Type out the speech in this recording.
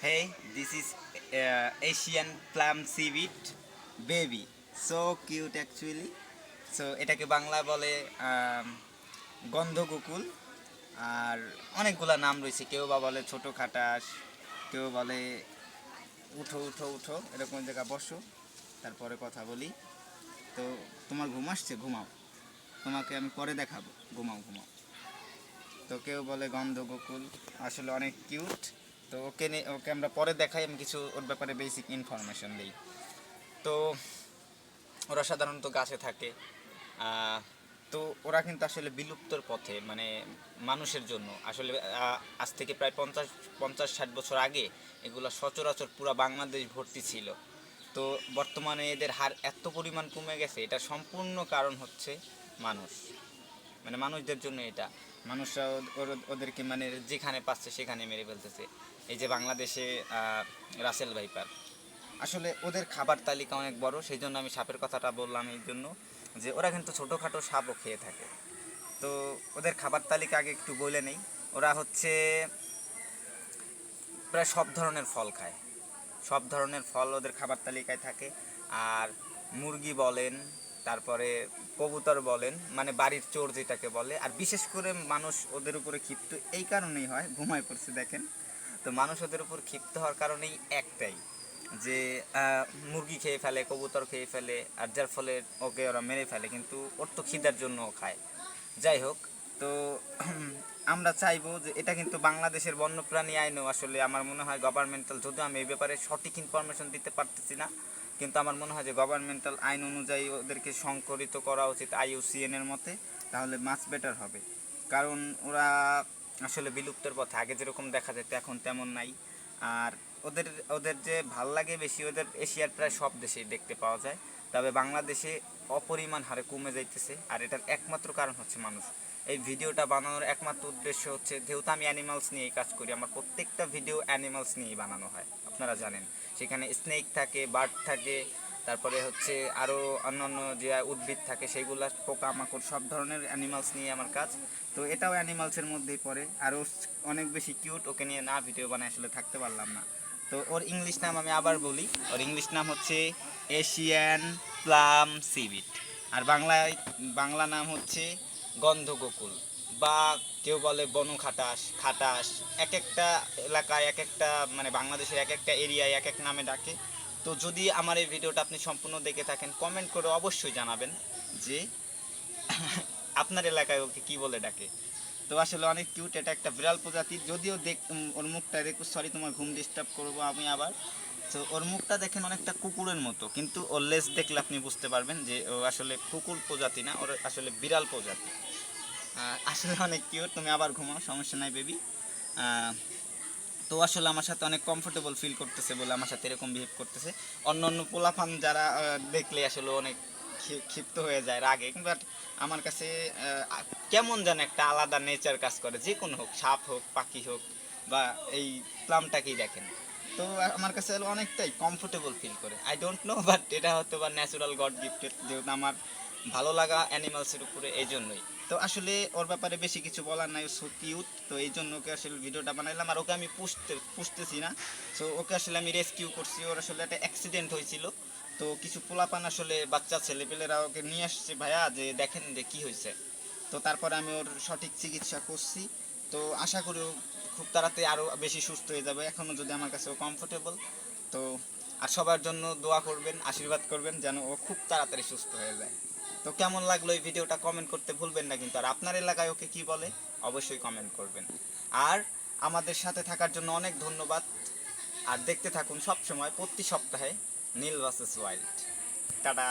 Hey, this is uh, Asian plum seaweed baby. So cute actually. So এটাকে বাংলা বলে আম, গন্ধগোকুল। আর অনেকগুলা নাম রয়েছে। কেউ বা বলে ছোট খাটাস কেউ বলে উঠো উঠো উঠো এরকম জায়গা বসো তারপরে কথা বলি। তো তোমার ঘুম আসছে? ঘুমাও। তোমাকে আমি পরে দেখাবো। ঘুমাও ঘুমাও। তো কেউ বলে গন্ধ গোকুল আসলে অনেক কিউট তো ওকে ওকে আমরা পরে দেখাই, আমি কিছু ওর ব্যাপারে বেসিক ইনফরমেশন দিই। তো ওরা সাধারণত গাছে থাকে তো ওরা কিন্তু আসলে বিলুপ্তর পথে মানে মানুষের জন্য। আসলে আজ থেকে প্রায় পঞ্চাশ পঞ্চাশ ষাট বছর আগে এগুলো সচরাচর পুরো বাংলাদেশ ভর্তি ছিল। তো বর্তমানে এদের হার এত পরিমাণ কমে গেছে, এটা সম্পূর্ণ কারণ হচ্ছে মানুষ। মানে মানুষদের জন্য এটা। মানুষরা ওদেরকে মানে যেখানে পাচ্ছে সেখানে মেরে ফেলতেছে। এই যে বাংলাদেশে রাসেল ভাইপার। আসলে ওদের খাবার তালিকা অনেক বড় সেই জন্য আমি সাপের কথাটা বললাম এই জন্য যে ওরা কিন্তু ছোটোখাটো সাপও খেয়ে থাকে। তো ওদের খাবার তালিকা আগে একটু বলে নেই। ওরা হচ্ছে প্রায় সব ধরনের ফল খায়। সব ধরনের ফল ওদের খাবার তালিকায় থাকে। আর মুরগি বলেন তারপরে কবুতর বলেন মানে বাড়ির চোর যেটাকে বলে, আর বিশেষ করে মানুষ ওদের উপরে ক্ষিপ্ত, এই কারণেই হয়, ঘুমায় পড়ছে দেখেন। তো মানুষ ওদের উপর ক্ষিপ্ত হওয়ার কারণেই একটাই, যে মুরগি খেয়ে ফেলে, কবুতর খেয়ে ফেলে, আর যার ফলে ওকে ওরা মেরে ফেলে, কিন্তু ওর তো খিদার জন্য খায়। যাই হোক, তো আমরা চাইব যে এটা কিন্তু বাংলাদেশের বন্যপ্রাণী আইনও আসলে আমার মনে হয় গভর্নমেন্টাল যদিও আমি এই ব্যাপারে সঠিক ইনফরমেশন দিতে পারতেছি না কিন্তু আমার মনে হয় যে গভর্নমেন্টাল আইন অনুযায়ী ওদেরকে সংকরিত করা উচিত আইইউসিএন এর মতে, তাহলে মাছ বেটার হবে। কারণ ওরা আসলে বিলুপ্তের পথে, আগে যেরকম দেখা যেত, এখন তেমন নাই। আর ওদের ওদের যে ভালো লাগে বেশি, ওদের এশিয়ার প্রায় সব দেশেই দেখতে পাওয়া যায়। তবে বাংলাদেশে অপরিমাণ হারে কমে যাইতেছে, আর এটার একমাত্র কারণ হচ্ছে মানুষ। এই ভিডিওটা বানানোর একমাত্র উদ্দেশ্য হচ্ছে যেহেতু আমি অ্যানিমালস নিয়েই কাজ করি, আমার প্রত্যেকটা ভিডিও অ্যানিমালস নিয়েই বানানো হয়, আপনারা জানেন। সেখানে স্নেক থাকে বার্ড থাকে, তারপরে হচ্ছে আরও অন্যান্য যে উদ্ভিদ থাকে সেইগুলা পোকামাকড়, সব ধরনের অ্যানিমালস নিয়ে আমার কাজ। তো এটাও অ্যানিমালসের মধ্যেই পড়ে। আরও অনেক বেশি কিউট ওকে নিয়ে না ভিডিও বানায় আসলে থাকতে পারলাম না। তো ওর ইংলিশ নাম আমি আবার বলি। ওর ইংলিশ নাম হচ্ছে এশিয়ান প্লাম সিবিট আর বাংলায়, বাংলা নাম হচ্ছে গন্ধগোকুল বা কেউ বলে বনু খাটাস খাটাস। এক একটা এলাকায় এক একটা মানে বাংলাদেশের এক একটা এরিয়ায় এক এক নামে ডাকে। তো যদি আমার এই ভিডিওটা আপনি সম্পূর্ণ দেখে থাকেন কমেন্ট করে অবশ্যই জানাবেন যে আপনার এলাকায় ওকে কি বলে ডাকে। তো আসলে অনেক কিউট এটা একটা বিড়াল প্রজাতি। যদিও দেখ ওর মুখটা দেখো সরি তোমার ঘুম ডিস্টার্ব করব আমি আবার। তো ওর মুখটা দেখেন অনেকটা কুকুরের মতো, কিন্তু ওর লেজ দেখলে আপনি বুঝতে পারবেন যে ও আসলে কুকুর প্রজাতি না, ওর আসলে বিড়াল প্রজাতি। আসলে অনেক কিউট তুমি আবার ঘুমাও, সমস্যা নাই বেবি তো আসলে আমার সাথে অনেক কমফোর্টেবল ফিল করতেছে বলে আমার সাথে এরকম বিহেভ করতেছে। অন্য অন্য পোলাপান যারা দেখলে আসলে অনেক ক্ষি- ক্ষিপ্ত হয়ে যায় রাগে বাট আমার কাছে কেমন যেন একটা আলাদা নেচার কাজ করে যে কোনো হোক, সাপ হোক, পাখি হোক, বা এই প্লামটাকেই দেখেন। তো আমার কাছে অনেকটাই কমফোর্টেবল ফিল করে। আই ডোন্ট নো বাট এটা হয়তো বা ন্যাচারাল গড গিফটেড যেহেতু আমার ভালো লাগা অ্যানিমালসের উপরে এই জন্যই। তো আসলে ওর ব্যাপারে বেশি কিছু বলার নাই সো কিউট তো এই জন্য ওকে আসলে ভিডিওটা বানাইলাম, আর ওকে আমি পুষতে, পুষতেছি না। সো ওকে আসলে আমি রেস্কিউ করছি, ওর আসলে একটা অ্যাক্সিডেন্ট হয়েছিল। তো কিছু পোলাপান আসলে বাচ্চা ছেলেপেলেরা ওকে নিয়ে আসছে ভাইয়া, যে দেখেন যে কী হয়েছে। তো তারপরে আমি ওর সঠিক চিকিৎসা করছি। তো আশা করি খুব তাড়াতাড়ি আরও বেশি সুস্থ হয়ে যাবে। এখনও যদি আমার কাছে কমফোর্টেবল তো আর সবার জন্য দোয়া করবেন, আশীর্বাদ করবেন যেন ও খুব তাড়াতাড়ি সুস্থ হয়ে যায়। তো কেমন লাগল এই ভিডিওটা কমেন্ট করতে ভুলবেন না কিন্তু, আর আপনার এলাকায় ওকে কি বলে অবশ্যই কমেন্ট করবেন। আর আমাদের সাথে থাকার জন্য অনেক ধন্যবাদ। আর দেখতে থাকুন সব সময় প্রতি সপ্তাহে নীল ভার্সেস ওয়াইল্ড টাটা!